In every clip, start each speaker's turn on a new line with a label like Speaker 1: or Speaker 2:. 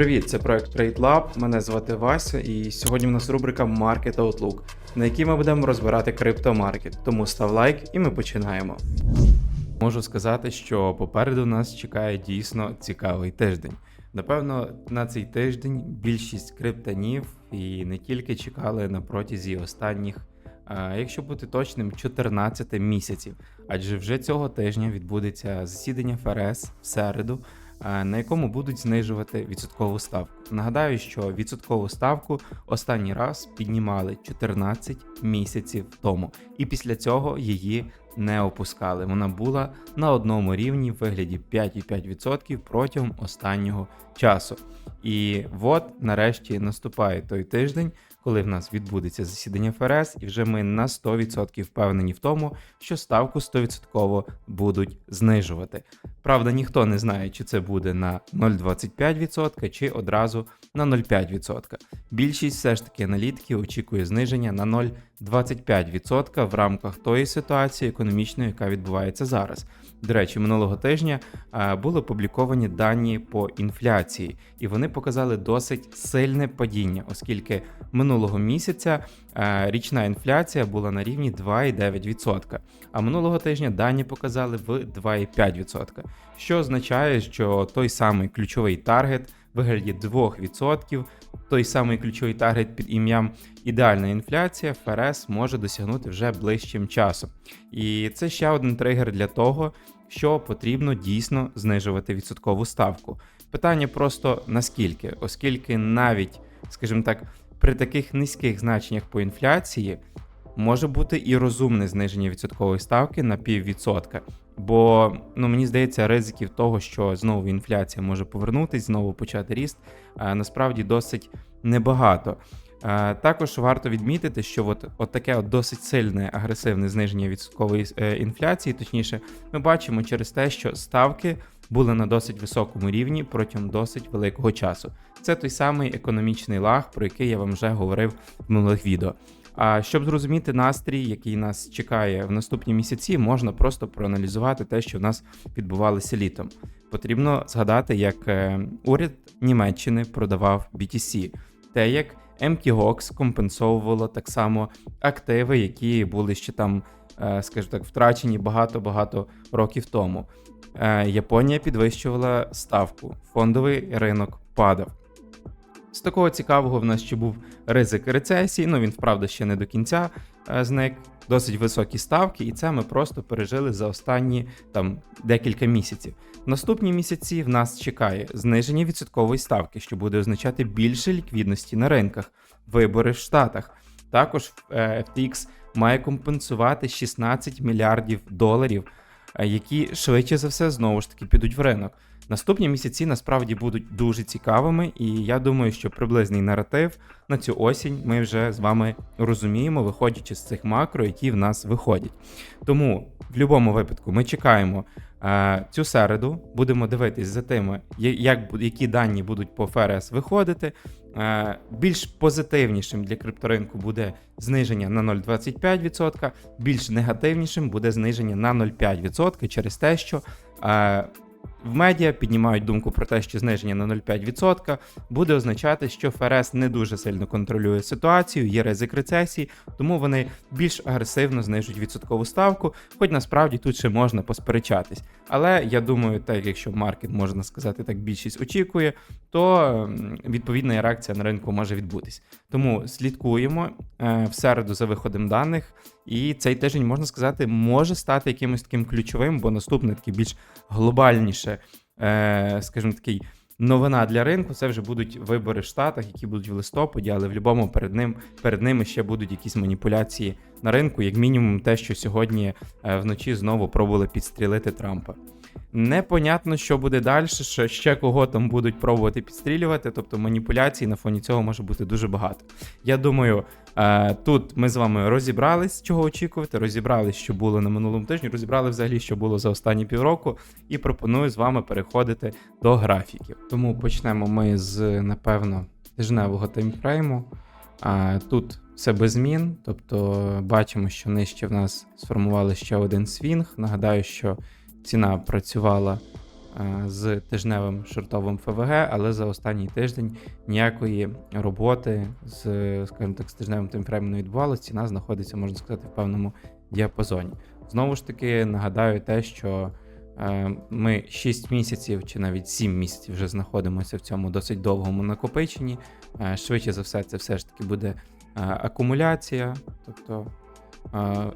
Speaker 1: Привіт, це проект Trade Lab. Мене звати Вася, і сьогодні в нас рубрика Market Outlook, на якій ми будемо розбирати криптомаркет. Тому став лайк і ми починаємо. Можу сказати, що попереду нас чекає дійсно цікавий тиждень. Напевно, на цей тиждень більшість криптонів і не тільки чекали на протязі останніх, якщо бути точним, 14 місяців. Адже вже цього тижня відбудеться засідання ФРС в середу, на якому будуть знижувати відсоткову ставку. Нагадаю, що відсоткову ставку останній раз піднімали 14 місяців тому, і після цього її не опускали. Вона була на одному рівні в вигляді 5,5% протягом останнього часу. І от нарешті наступає той тиждень, коли в нас відбудеться засідання ФРС, і вже ми на 100% впевнені в тому, що ставку 100% будуть знижувати. Правда, ніхто не знає, чи це буде на 0,25% чи одразу на 0,5%. Більшість все ж таки аналітиків очікує зниження на 0,25% в рамках тої ситуації економічної, яка відбувається зараз. До речі, минулого тижня е, були опубліковані дані по інфляції, і вони показали досить сильне падіння, оскільки минулого місяця е, річна інфляція була на рівні 2,9%, а минулого тижня дані показали в 2,5%, що означає, що той самий ключовий таргет вигляді 2%, той самий ключовий таргет під ім'ям ідеальна інфляція ФРС може досягнути вже ближчим часом. І це ще один тригер для того, що потрібно дійсно знижувати відсоткову ставку. Питання просто наскільки, оскільки навіть, скажімо так, при таких низьких значеннях по інфляції може бути і розумне зниження відсоткової ставки на піввідсотка. Бо ну мені здається, ризиків того, що знову інфляція може повернутись, знову почати ріст, е, насправді досить небагато. Е, Також варто відмітити, що от, от таке от досить сильне агресивне зниження відсоткової е, інфляції, точніше, ми бачимо через те, що ставки були на досить високому рівні протягом досить великого часу. Це той самий економічний лаг, про який я вам вже говорив в минулих відео. А щоб зрозуміти настрій, який нас чекає в наступні місяці, можна просто проаналізувати те, що в нас відбувалося літом. Потрібно згадати, як е, уряд Німеччини продавав BTC, те, як MTGOX компенсовувало так само активи, які були ще там, е, скажімо так, втрачені багато-багато років тому. Е, Японія підвищувала ставку, фондовий ринок падав. З такого цікавого в нас ще був ризик рецесії. Ну він вправда ще не до кінця е, зник. Досить високі ставки, і це ми просто пережили за останні там декілька місяців. Наступні місяці в нас чекає зниження відсоткової ставки, що буде означати більше ліквідності на ринках, вибори в Штатах. Також е, FTX має компенсувати 16 мільярдів доларів, які швидше за все знову ж таки підуть в ринок. Наступні місяці насправді будуть дуже цікавими, і я думаю, що приблизний наратив на цю осінь ми вже з вами розуміємо, виходячи з цих макро, які в нас виходять. Тому в будь-якому випадку ми чекаємо е, цю середу, будемо дивитись за тими, як, які дані будуть по ФРС виходити. Е, більш позитивнішим для крипторинку буде зниження на 0,25%, більш негативнішим буде зниження на 0,5% через те, що. В медіа піднімають думку про те, що зниження на 0,5% буде означати, що ФРС не дуже сильно контролює ситуацію, є ризик рецесії, тому вони більш агресивно знижують відсоткову ставку, хоч насправді тут ще можна посперечатись. Але я думаю, так якщо маркет можна сказати так, більшість очікує, то відповідна реакція на ринку може відбутись. Тому слідкуємо е, в середу за виходом даних, і цей тиждень можна сказати може стати якимось таким ключовим, бо наступне таке більш глобальніше, е, скажімо такий. Новина для ринку це вже будуть вибори в Штатах, які будуть в листопаді, але в будь-якому перед ним перед ними ще будуть якісь маніпуляції на ринку, як мінімум, те, що сьогодні е, вночі знову пробували підстрілити Трампа. Непонятно, що буде далі, що ще кого там будуть пробувати підстрілювати, тобто маніпуляцій на фоні цього може бути дуже багато. Я думаю, е, тут ми з вами розібрались, чого очікувати, розібрались, що було на минулому тижні, розібрали взагалі, що було за останні півроку, і пропоную з вами переходити до графіків. Тому почнемо ми з, напевно, тижневого таймфрейму. Тут все без змін, тобто бачимо, що нижче в нас сформували ще один свінг. Нагадаю, що ціна працювала е, з тижневим шортовим ФВГ, але за останній тиждень ніякої роботи з, скажімо так, з тижневим таймфреймом не відбувалося. Ціна знаходиться, можна сказати, в певному діапазоні. Знову ж таки, нагадаю те, що е, ми 6 місяців чи навіть 7 місяців вже знаходимося в цьому досить довгому накопиченні. Е, Швидше за все, це все ж таки буде акумуляція, тобто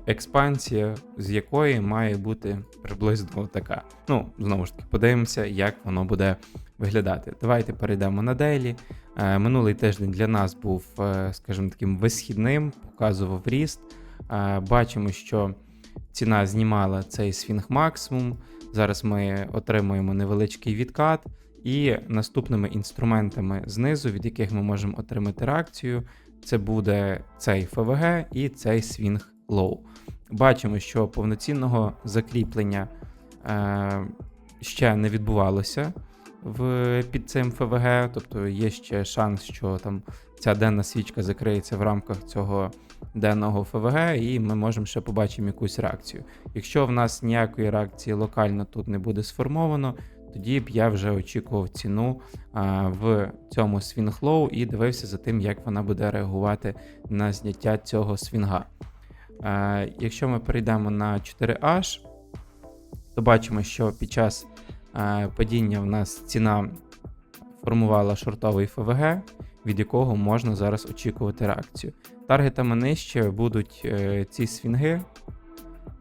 Speaker 1: експансія, з якої має бути приблизно така. Ну, знову ж таки, подивимося, як воно буде виглядати. Давайте перейдемо на дейлі. Минулий тиждень для нас був, е, скажімо таким, висхідним, показував ріст. Е, Бачимо, що ціна знімала цей свінг максимум. Зараз ми отримуємо невеличкий відкат, і наступними інструментами знизу, від яких ми можемо отримати реакцію, це буде цей ФВГ і цей свінг лоу. Бачимо, що повноцінного закріплення е, ще не відбувалося в, під цим ФВГ, тобто є ще шанс, що там ця денна свічка закриється в рамках цього денного ФВГ, і ми можемо ще побачимо якусь реакцію. Якщо в нас ніякої реакції локально тут не буде сформовано, тоді б я вже очікував ціну а, в цьому свінг-лоу і дивився за тим, як вона буде реагувати на зняття цього свінга. А, якщо ми перейдемо на 4H, то бачимо, що під час падіння в нас ціна формувала шортовий ФВГ, від якого можна зараз очікувати реакцію. Таргетами нижче будуть е, ці свінги,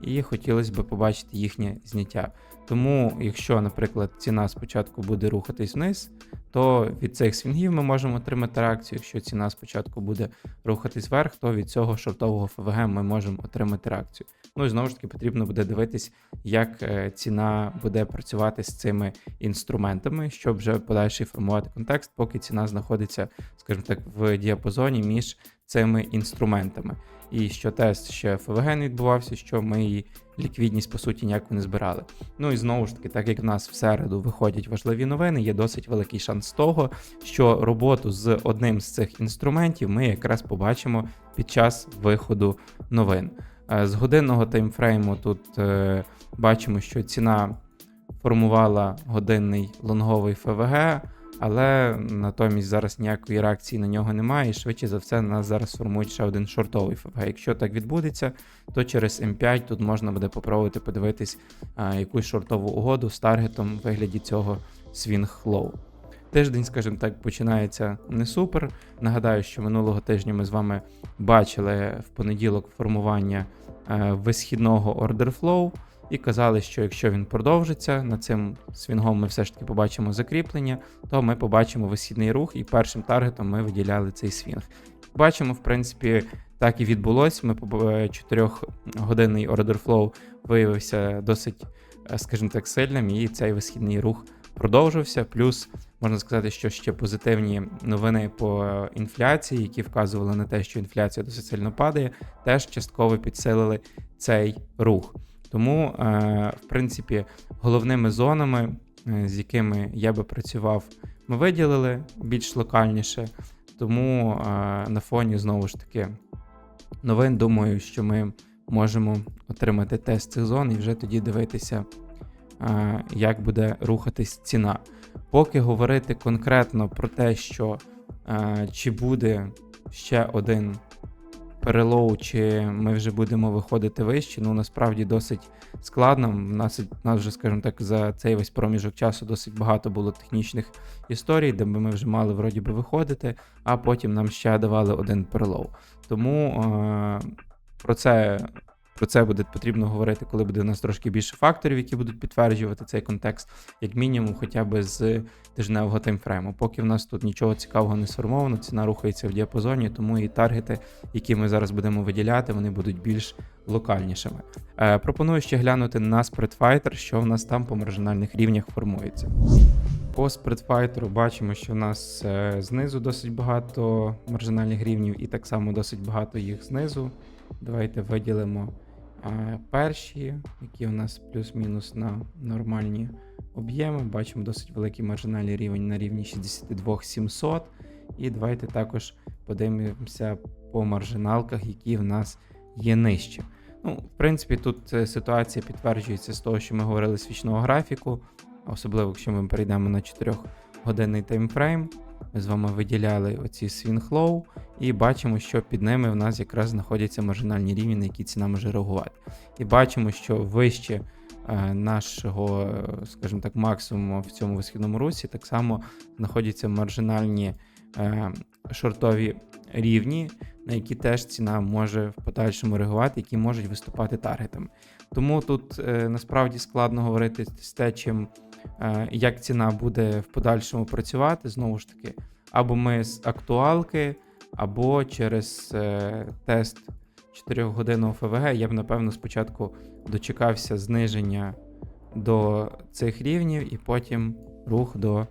Speaker 1: і хотілося б побачити їхнє зняття. Тому, якщо, наприклад, ціна спочатку буде рухатись вниз, то від цих свінгів ми можемо отримати реакцію. Якщо ціна спочатку буде рухатись вверх, то від цього шортового ФВГ ми можемо отримати реакцію. Ну і знову ж таки потрібно буде дивитись, як е, ціна буде працювати з цими інструментами, щоб вже подальший формувати контекст, поки ціна знаходиться, скажімо так, в діапазоні між цими інструментами. І що тест ще ФВГ не відбувався, що ми її ліквідність по суті ніяку не збирали. Ну і знову ж таки, так як в нас в середу виходять важливі новини, є досить великий шанс того, що роботу з одним з цих інструментів ми якраз побачимо під час виходу новин. Е, З годинного таймфрейму тут е, бачимо, що ціна формувала годинний лонговий ФВГ, але натомість зараз ніякої реакції на нього немає, і швидше за все нас зараз формують ще один шортовий ФВГ. Якщо так відбудеться, то через М5 тут можна буде попробувати подивитись а, якусь шортову угоду з таргетом в вигляді цього свінг лоу. Тиждень, скажімо так, починається не супер. Нагадаю, що минулого тижня ми з вами бачили в понеділок формування е, висхідного flow і казали, що якщо він продовжиться, над цим свінгом ми все ж таки побачимо закріплення, то ми побачимо висхідний рух, і першим таргетом ми виділяли цей свінг. Бачимо, в принципі, так і відбулось. Ми чотирьохгодинний order flow виявився досить, е, скажімо так, сильним, і цей висхідний рух продовжився. Плюс можна сказати, що ще позитивні новини по інфляції, які вказували на те, що інфляція досить сильно падає, теж частково підсилили цей рух. Тому, е, в принципі, головними зонами, е, з якими я би працював, ми виділили більш локальніше. Тому е, на фоні знову ж таки новин, думаю, що ми можемо отримати тест цих зон і вже тоді дивитися, як буде рухатись ціна. Поки говорити конкретно про те, що чи буде ще один перелоу, чи ми вже будемо виходити вище, ну насправді досить складно. У нас, у нас вже, скажімо так, за цей весь проміжок часу досить багато було технічних історій, де ми вже мали вроді би виходити, а потім нам ще давали один перелоу. Тому е, про це. Про це буде потрібно говорити, коли буде у нас трошки більше факторів, які будуть підтверджувати цей контекст, як мінімум, хоча б з тижневого таймфрейму. Поки в нас тут нічого цікавого не сформовано, ціна рухається в діапазоні, тому і таргети, які ми зараз будемо виділяти, вони будуть більш локальнішими. Е, пропоную ще глянути на Spreadfighter, що в нас там по маржинальних рівнях формується. По Spreadfighter бачимо, що в нас е, знизу досить багато маржинальних рівнів, і так само досить багато їх знизу. Давайте виділимо перші, які у нас плюс-мінус на нормальні об'єми. Бачимо досить великий маржинальний рівень на рівні 62 700. І давайте також подивимося по маржиналках, які в нас є нижче. Ну, в принципі, тут е, ситуація підтверджується з того, що ми говорили з свічного графіку. особливо якщо ми перейдемо на 4-годинний таймфрейм. Ми з вами виділяли оці swing low і бачимо, що під ними в нас якраз знаходяться маржинальні рівні, на які ціна може реагувати. І бачимо, що вище е, нашого, е, скажімо так, максимуму в цьому висхідному русі так само знаходяться маржинальні е, шортові рівні, на які теж ціна може в подальшому реагувати, які можуть виступати таргетами. Тому тут насправді складно говорити з те, чим як ціна буде в подальшому працювати. Знову ж таки, або ми з актуалки, або через е, тест 4-годинного ФВГ. Я б напевно спочатку дочекався зниження до цих рівнів і потім рух до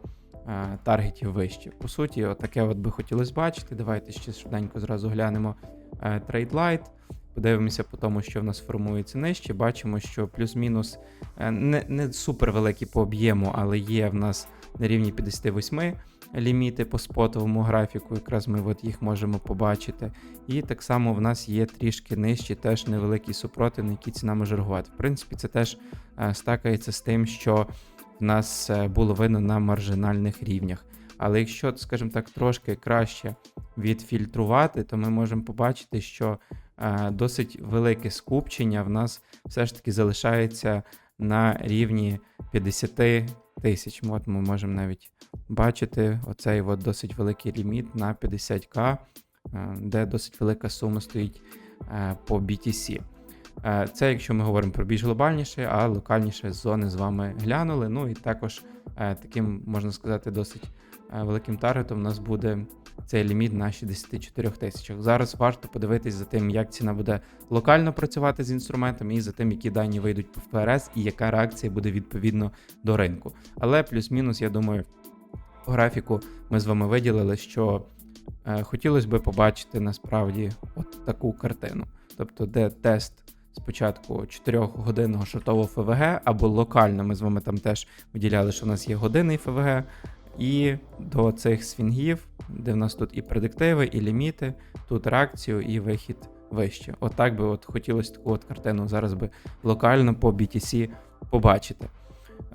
Speaker 1: е, таргетів вище. По суті, таке от би хотілося бачити. Давайте ще швиденько зразу глянемо е, TradeLight. Подивимося по тому, що в нас формується нижче. Бачимо, що плюс-мінус е, не, не супер великі по об'єму, але є в нас на рівні 58 ліміти по спотовому графіку. Якраз ми от їх можемо побачити. І так само в нас є трішки нижчі, теж невеликий супротив, на який ціна може реагувати. В принципі, це теж е, стакається з тим, що в нас е, було видно на маржинальних рівнях. Але якщо, скажімо так, трошки краще відфільтрувати, то ми можемо побачити, що досить велике скупчення в нас все ж таки залишається на рівні 50 тисяч. От ми можемо навіть бачити оцей от досить великий ліміт на 50к, е, де досить велика сума стоїть е, по BTC. Е, Це якщо ми говоримо про більш глобальніше, а локальніше зони з вами глянули. Ну і також таким, можна сказати, досить великим таргетом у нас буде цей ліміт на 64 тисячах. Зараз варто подивитись за тим, як ціна буде локально працювати з інструментами, і за тим, які дані вийдуть по ФРС, і яка реакція буде відповідно до ринку. Але плюс-мінус, я думаю, по графіку ми з вами виділили, що е, хотілося би побачити насправді от таку картину. Тобто, де тест спочатку 4-годинного шортового ФВГ, або локально ми з вами там теж виділяли, що в нас є годинний ФВГ. І до цих свінгів, де в нас тут і предиктиви, і ліміти, тут реакцію і вихід вище. Отак би от хотілося таку от картину зараз би локально по BTC побачити.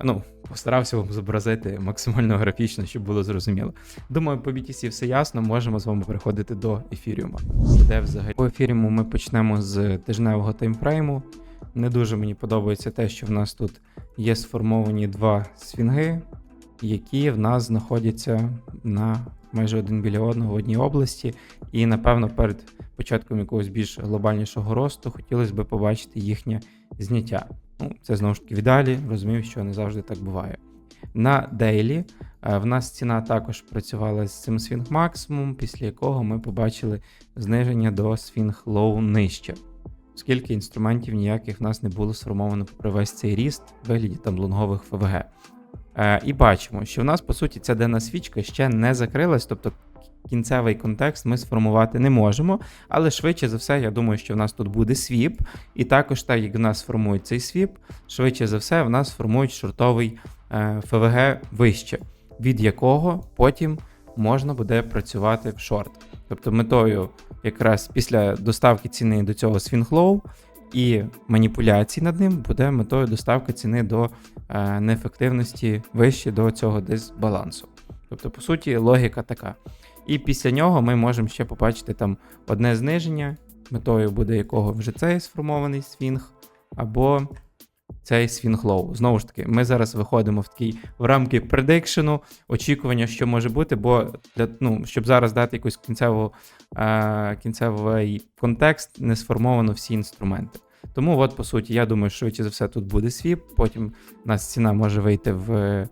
Speaker 1: Ну, постарався вам зобразити максимально графічно, щоб було зрозуміло. Думаю, по BTC все ясно, можемо з вами переходити до ефіріума. Де взагалі по ефіріуму ми почнемо з тижневого таймфрейму. Не дуже мені подобається те, що в нас тут є сформовані два свінги, які в нас знаходяться на майже один біля одного в одній області. І напевно перед початком якогось більш глобальнішого росту хотілося б побачити їхнє зняття. Ну, це знову ж таки в ідеалі, розумію, що не завжди так буває. На дейлі в нас ціна також працювала з цим свінг максимум, після якого ми побачили зниження до свінг лоу нижче, оскільки інструментів ніяких в нас не було сформовано попри весь цей ріст в вигляді там лонгових ФВГ. Е, і бачимо, що в нас, по суті, ця денна свічка ще не закрилась, тобто кінцевий контекст ми сформувати не можемо. Але швидше за все, я думаю, що в нас тут буде свіп. І також, так як в нас формують цей свіп, швидше за все, в нас формують шортовий е, ФВГ вище, від якого потім можна буде працювати в шорт. Тобто метою якраз після доставки ціни до цього свінглоу і маніпуляцій над ним буде метою доставки ціни до неефективності вище до цього дисбалансу. Тобто, по суті, логіка така. І після нього ми можемо ще побачити там одне зниження, метою буде якого вже цей сформований свінг, або цей свінг лоу. Знову ж таки, ми зараз виходимо в такий в рамки предикшену, очікування, що може бути, бо для, ну, щоб зараз дати якийсь кінцеву, е, кінцевий контекст, не сформовано всі інструменти. Тому, от, по суті, я думаю, що за все тут буде свіп, потім у нас ціна може вийти в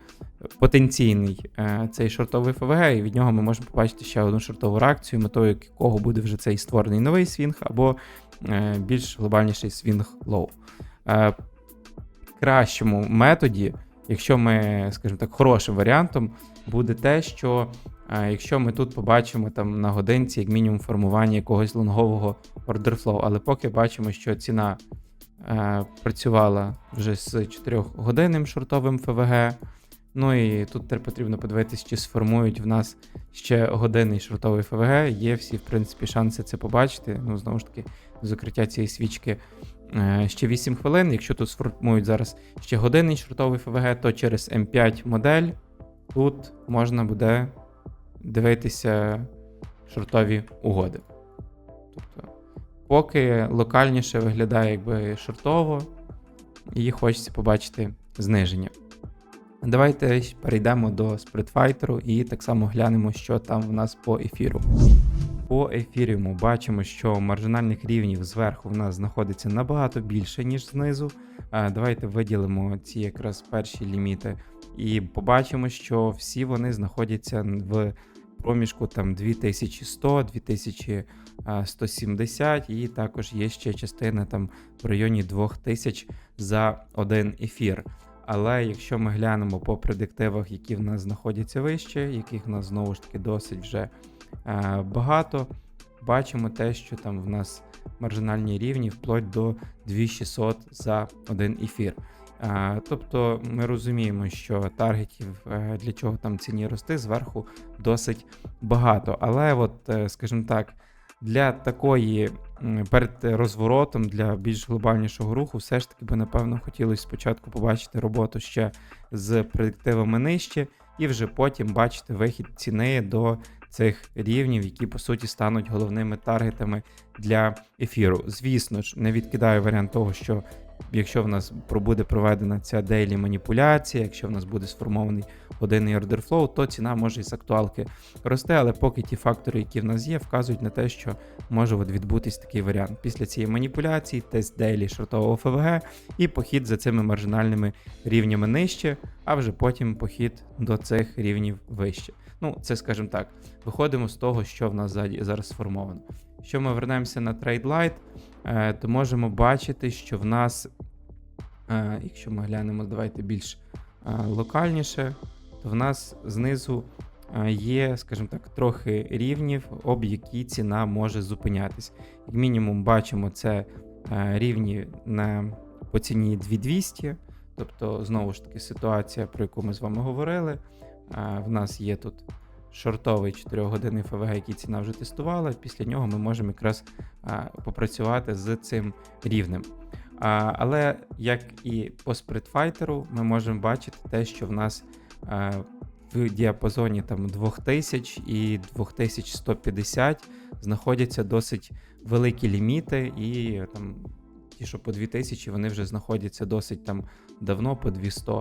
Speaker 1: потенційний е, цей шортовий ФВГ, і від нього ми можемо побачити ще одну шортову реакцію, метою якого буде вже цей створений новий свінг, або е, більш глобальніший свінг лоу. Е, кращому методі, якщо ми, скажімо так, хорошим варіантом, буде те, що е, якщо ми тут побачимо там на годинці, як мінімум, формування якогось лонгового ордерфлоу, але поки бачимо, що ціна е, працювала вже з 4-годинним шортовим ФВГ. Ну і тут тепер потрібно подивитись, чи сформують в нас ще годинний шортовий ФВГ. Є всі, в принципі, шанси це побачити. Ну, знову ж таки, закриття цієї свічки е, ще 8 хвилин. Якщо тут сформують зараз ще годинний шортовий ФВГ, то через М5 модель тут можна буде дивитися шортові угоди. Тобто, поки локальніше виглядає якби шортово, і хочеться побачити зниження. Давайте перейдемо до спритфайтеру і так само глянемо, що там в нас по ефіру. По ефіріуму бачимо, що маржинальних рівнів зверху в нас знаходиться набагато більше, ніж знизу. Давайте виділимо ці якраз перші ліміти і побачимо, що всі вони знаходяться в проміжку там 2100, 2170, і також є ще частина там в районі 2000 за один ефір. Але якщо ми глянемо по предиктивах, які в нас знаходяться вище, яких в нас знову ж таки досить вже е, багато, бачимо те, що там в нас маржинальні рівні вплоть до 2600 за один ефір. Тобто ми розуміємо, що таргетів е, для чого там ціні рости зверху досить багато. Але, от, е, скажімо так, для такої перед розворотом, для більш глобальнішого руху, все ж таки би напевно хотілося спочатку побачити роботу ще з предиктивами нижче, і вже потім бачити вихід ціни до цих рівнів, які по суті стануть головними таргетами для ефіру. Звісно ж, не відкидаю варіант того, що якщо в нас буде проведена ця дейлі маніпуляція, якщо в нас буде сформований годинний flow, то ціна може із актуалки рости, але поки ті фактори, які в нас є, вказують на те, що може відбутись такий варіант. Після цієї маніпуляції, тест дейлі шортового ФВГ і похід за цими маржинальними рівнями нижче, а вже потім похід до цих рівнів вище. Ну, це скажімо так, виходимо з того, що в нас зараз сформовано. Якщо ми вернемося на TradeLight, е, то можемо бачити, що в нас, е, якщо ми глянемо, давайте більш е, локальніше, то в нас знизу є, скажімо так, трохи рівнів, об які ціна може зупинятись. Як мінімум, бачимо це рівні на по ціні 2200. Тобто, знову ж таки, ситуація, про яку ми з вами говорили. В нас є тут шортовий 4-годинний ФВГ, який ціна вже тестувала. Після нього ми можемо якраз попрацювати з цим рівнем. Але як і по спритфайтеру, ми можемо бачити те, що в нас в діапазоні там 2000 і 2150 знаходяться досить великі ліміти, і там ті, що по 2000, вони вже знаходяться досить там давно, по 200.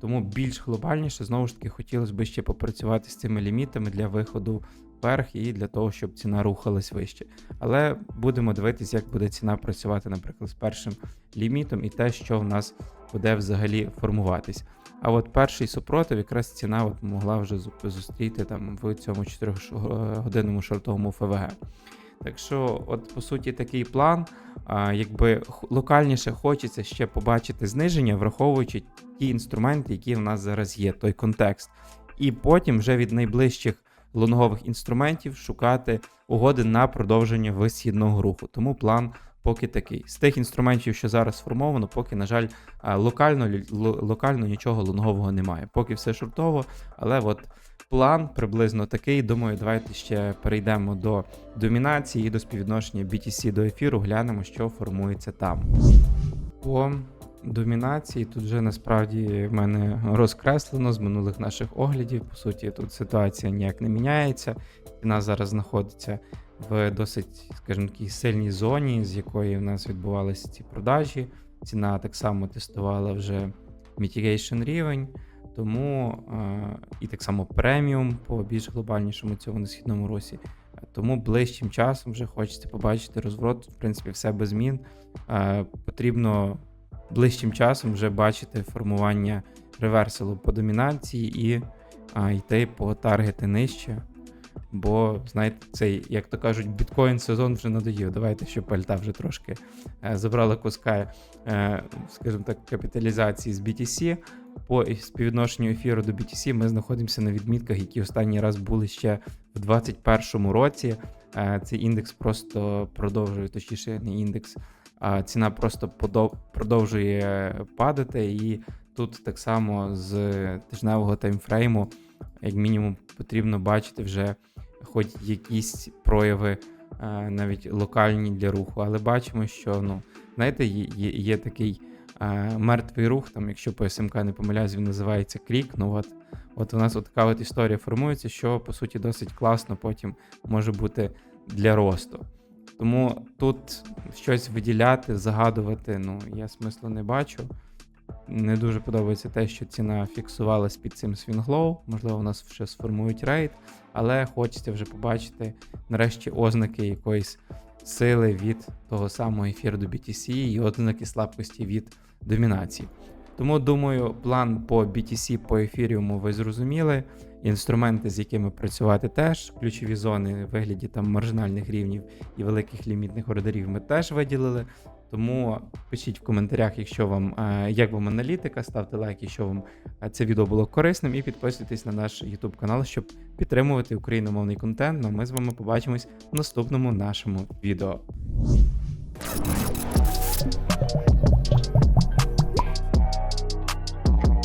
Speaker 1: Тому більш глобальніше, знову ж таки, хотілося б ще попрацювати з цими лімітами для виходу вверх і для того, щоб ціна рухалась вище. Але будемо дивитись, як буде ціна працювати, наприклад, з першим лімітом і те, що в нас буде взагалі формуватись. А от перший супротив, якраз ціна от могла вже зустріти там в цьому 4-годинному шортовому ФВГ. Так що, от по суті, такий план. Якби локальніше хочеться ще побачити зниження, враховуючи ті інструменти, які в нас зараз є, той контекст. І потім вже від найближчих лонгових інструментів шукати угоди на продовження висхідного руху. Тому план поки такий. З тих інструментів, що зараз сформовано, поки, на жаль, локально, локально нічого лонгового немає. Поки все шортово, але от план приблизно такий. Думаю, давайте ще перейдемо до домінації до співвідношення BTC до ефіру, глянемо, що формується там. По домінації тут вже насправді в мене розкреслено з минулих наших оглядів. По суті, тут ситуація ніяк не міняється. Ціна зараз знаходиться в досить, скажімо, такій сильній зоні, з якої в нас відбувалися ці продажі. Ціна так само тестувала вже mitigation рівень. Тому е, і так само преміум по більш глобальнішому цьому несхідному росі. Тому ближчим часом вже хочеться побачити розворот. В принципі, все без змін. Е, потрібно ближчим часом вже бачити формування реверсалу по домінації і а, йти по таргети нижче. Бо, знаєте, цей, як то кажуть, біткоін сезон вже надоїв. Давайте, щоб пальта вже трошки е, забрала куска, е, скажімо так, капіталізації з BTC. По співвідношенню ефіру до BTC ми знаходимося на відмітках, які останній раз були ще в 2021 році. Е, цей індекс просто продовжує, точніше, не індекс, а ціна просто продовжує падати. І тут так само з тижневого таймфрейму, як мінімум, потрібно бачити вже хоч якісь прояви, е, навіть локальні для руху. Але бачимо, що ну, знаєте, є, є такий е, мертвий рух, там, якщо по СМК не помиляюсь, він називається крік. Ну от, от у нас така от історія формується, що по суті досить класно потім може бути для росту. Тому тут щось виділяти, загадувати, ну я смислу не бачу. Не дуже подобається те, що ціна фіксувалась під цим свінглоу. Можливо, у нас ще сформують рейд, але хочеться вже побачити нарешті ознаки якоїсь сили від того самого ефіру до BTC і ознаки слабкості від домінації. Тому думаю, план по BTC, по ефіріуму ви зрозуміли. Інструменти, з якими працювати теж, ключові зони в вигляді там маржинальних рівнів і великих лімітних ордерів ми теж виділили. Тому пишіть в коментарях, якщо вам е, як вам аналітика, ставте лайк, якщо вам е, це відео було корисним, і підписуйтесь на наш YouTube канал, щоб підтримувати україномовний контент. Ну ми з вами побачимось в наступному нашому відео.